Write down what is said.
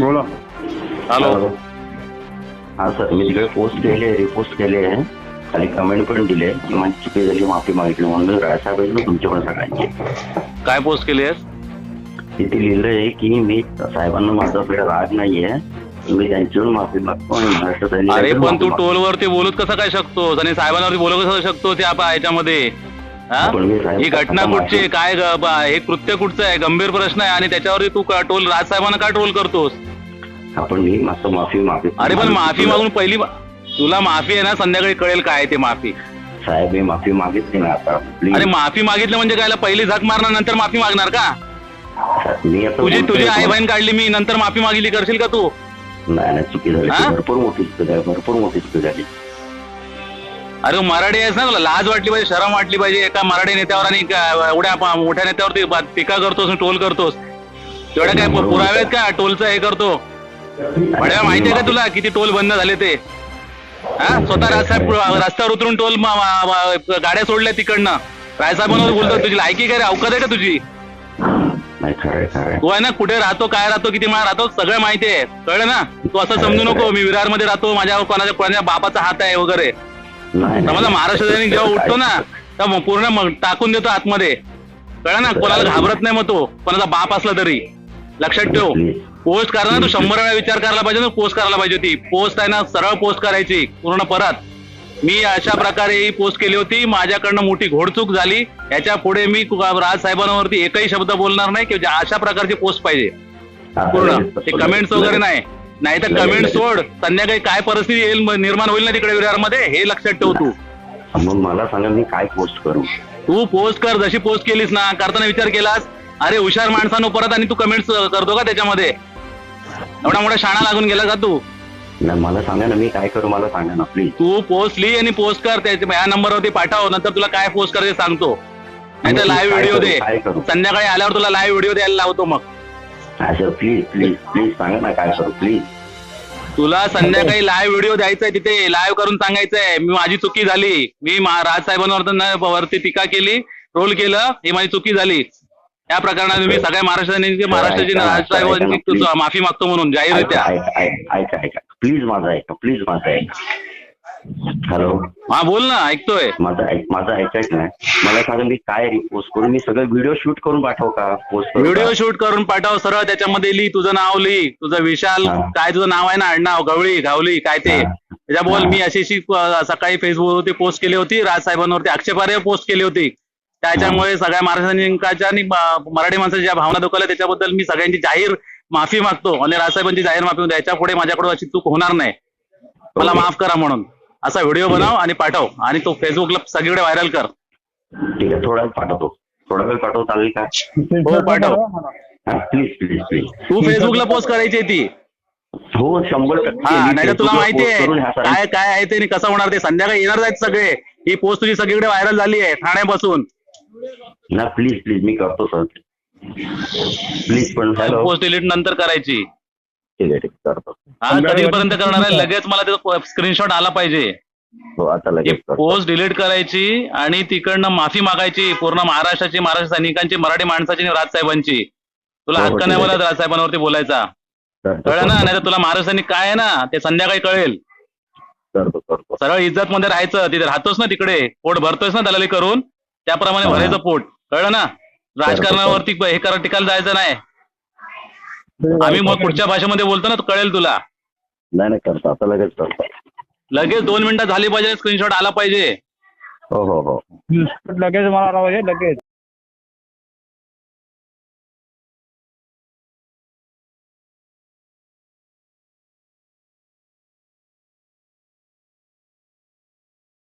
बोला. हॅलो हा सर मी तिकडे पोस्ट केले रिपोस्ट केले आहे. खाली कमेंट पण दिले. की माझी चुकी झाली माफी मागितली. म्हणून राजसाहेब तुमचे पण सगळ्यांचे. काय पोस्ट केली आहेस? तिथे लिहिलं आहे की मी साहेबांना माझा आपला राग नाहीये. मी त्यांच्यावर माफी मागतो आणि महाराष्ट्र अरे पण तू माफी टोलवरती बोलत कसं काय शकतोस? आणि साहेबांवरती बोलत कसं शकतो त्या पा- याच्यामध्ये? हा? ही घटना कुठची आहे? काय ग- बा- हे कृत्य कुठचं आहे? गंभीर प्रश्न आहे आणि त्याच्यावरती तू का- टोल राजसाहेबांना का ट्रोल करतोस. आपण मी माझं माफी अरे पण माफी मागून पहिली तुला माफी आहे ना संध्याकाळी कळेल काय आहे ते माफी. साहेब मी माफी मागितली ना आता. प्लीज अरे माफी मागितलं म्हणजे काय? पहिली झक मारणार नंतर माफी मागणार का? मी आता तुझी बोलतोय तुझी आई तुम्हाला- बहीण काढली मी नंतर माफी मागितली करशील का तू? नाही नाही चुकी झाली. हा? भरपूर मोठी चुकी झाली भरपूर मोठी चुकी झाली. अरे मराठी आहेस ना तुला? लाज वाटली पाहिजे शरम वाटली पाहिजे. एका मराठी नेत्यावर आणि एका एवढ्या प- मोठ्या नेत्यावरती बा- टीका करतोस आणि टोल करतोस. तेवढ्या काय पु- पुरावे आहेत का टोलचं हे करतो? बड्या माहितीये का तुला किती टोल बंद झाले ते? हा? स्वतः राजसाहेब रस्त्यावर उतरून टोल म- म- म- गाड्या सोडल्या तिकडनं. राजसाहेबांवर बोलतो तुझी लायकी काय रे? अवकात आहे का तुझी? नाही खरंय खरंय तू आहे ना कुठे राहतो काय राहतो किती माळ राहतो सगळं माहिती आहे. कळलं ना? तू असं समजू नको मी विरारमध्ये राहतो माझ्या कोणाच्या कोणाच्या बापाचा हात आहे वगैरे. समजा. महाराष्ट्र जेव्हा उठतो ना तेव्हा मग पूर्ण मग टाकून देतो आतमध्ये. कळलं ना कोणाला घाबरत नाही मग तो. कोणाचा बाप असला तरी. लक्षात ठेव. पोस्ट करा ना तू शंभर वेळा विचार करायला पाहिजे ना पोस्ट करायला पाहिजे होती. पोस्ट आहे ना सरळ पोस्ट करायची पूर्ण परत. मी अशा प्रकारे ही पोस्ट केली होती. माझ्याकडनं मोठी घोडचूक झाली. याच्यापुढे मी राज साहेबांवरती एकही शब्द बोलणार नाही की अशा प्रकारची पोस्ट पाहिजे. पूर्ण. ते कमेंट्स वगैरे नाही. नाही तर कमेंट सोड. संध्याकाळी काय परिस्थिती येईल निर्माण होईल ना तिकडे विरारमध्ये हे लक्षात ठेव तू. मग मला सांगा मी काय पोस्ट करू? तू पोस्ट कर जशी पोस्ट केलीस ना. करताना विचार केलास अरे हुशार माणसानं परत आणि तू कमेंट्स करतो का त्याच्यामध्ये? एवढा मोठा शाणा लागून गेला का तू? नाही मला सांगा ना मी काय करू मला सांगा ना प्लीज तू पोस्ट लिही आणि पोस्ट कर. त्याच्या या नंबरवरती पाठव नंतर तुला काय पोस्ट करायचं सांगतो. नाही तर लाईव्ह व्हिडिओ? दे? संध्याकाळी आल्यावर तुला लाईव्ह व्हिडिओ द्यायला लावतो मग. अच्छा प्लीज प्लीज प्लीज सांगा ना काय करू प्लीज तुला संध्याकाळी लाईव्ह व्हिडिओ द्यायचाय तिथे लाईव्ह करून सांगायचंय. मी माझी चुकी झाली. मी मा- राजसाहेबांवर न- वरती टीका केली रोल केलं ही माझी चुकी झाली. या प्रकरणात मी सगळ्या महाराष्ट्राने महाराष्ट्राची राजसाहेबांची तु- माफी मागतो म्हणून जाहीररित्या ऐका ऐका ऐका ऐका. प्लीज माझं ऐका प्लीज माझं ऐका. हॅलो हा बोल ना ऐकतोय. माझं ऐक माझं ऐकायचं नाही. मला सांगा मी काय पोस्ट करू मी सगळं व्हिडिओ शूट करून पाठवू का? Post video? शूट करून पाठव सरळ त्याच्यामध्ये लिही तुझं नाव लिही. तुझं विशाल. काय तुझं नाव आहे ना आडनाव गवळी गावली काय ते. त्याच्या बोल. मी अशी सकाळी फेसबुकवरती पोस्ट केली होती राजसाहेबांवरती आक्षेपार्ह पोस्ट केली होती. त्याच्यामुळे सगळ्या महाराष्ट्रांच्या आणि मराठी माणसाच्या ज्या भावना दुखवल्या त्याच्याबद्दल मी सगळ्यांची जाहीर माफी मागतो. आणि राजसाहेबांची जाहीर माफी याच्यापुढे माझ्याकडून अशी चूक होणार नाही. मला. माफ करा म्हणून. असा व्हिडिओ बनव आणि पाठव. आणि तो फेसबुकला सगळीकडे व्हायरल कर. ठीक आहे थोडा वेळ पाठवतो. थोडा वेळ पाठवतो चालेल का? हो पाठव. प्लीज प्लीज प्लीज तू फेसबुकला पोस्ट करायची ती. हो शंभर टक्के. हा नाही तर तुला माहिती आहे काय काय आहे ते आणि कसं होणार ते. संध्याकाळी येणार आहेत सगळे. ही पोस्ट तुझी सगळीकडे व्हायरल झाली आहे ठाण्यापासून. ना प्लीज प्लीज मी करतो सर. प्लीज पण पोस्ट डिलीट नंतर करायची. ठीक आहे ठीक आहे, करतो. हा कधीपर्यंत करणार आहे? लगेच मला त्याचा स्क्रीनशॉट आला पाहिजे. हो आता लगेच पोस्ट डिलीट करायची आणि तिकडनं माफी मागायची पूर्ण महाराष्ट्राची महाराष्ट्र सैनिकांची मराठी माणसाची राजसाहेबांची तुला हो, हो, हक्क नाही. मला राजसाहेबांवरती बोलायचा. कळलं ना? नाही तर तुला महाराष्ट्र सैनिक काय आहे ना? ते संध्याकाळी कळेल. सरळ इज्जत मध्ये राहायचं. तिथे राहतोस ना तिकडे? पोट भरतोयस ना दलाली करून त्याप्रमाणे हा. भरायचं पोट. कळलं ना? राजकारणावरती हे करा टिकायला जायचं नाही. आम्ही मग पुढच्या भाषेमध्ये बोलतो ना तो कळेल तुला. नाही नाही करतो आता लगेच करतो. लगेच दोन मिनिटं झाली पाहिजे स्क्रीनशॉट आला पाहिजे. हो हो हो. लगेच मला लगेच.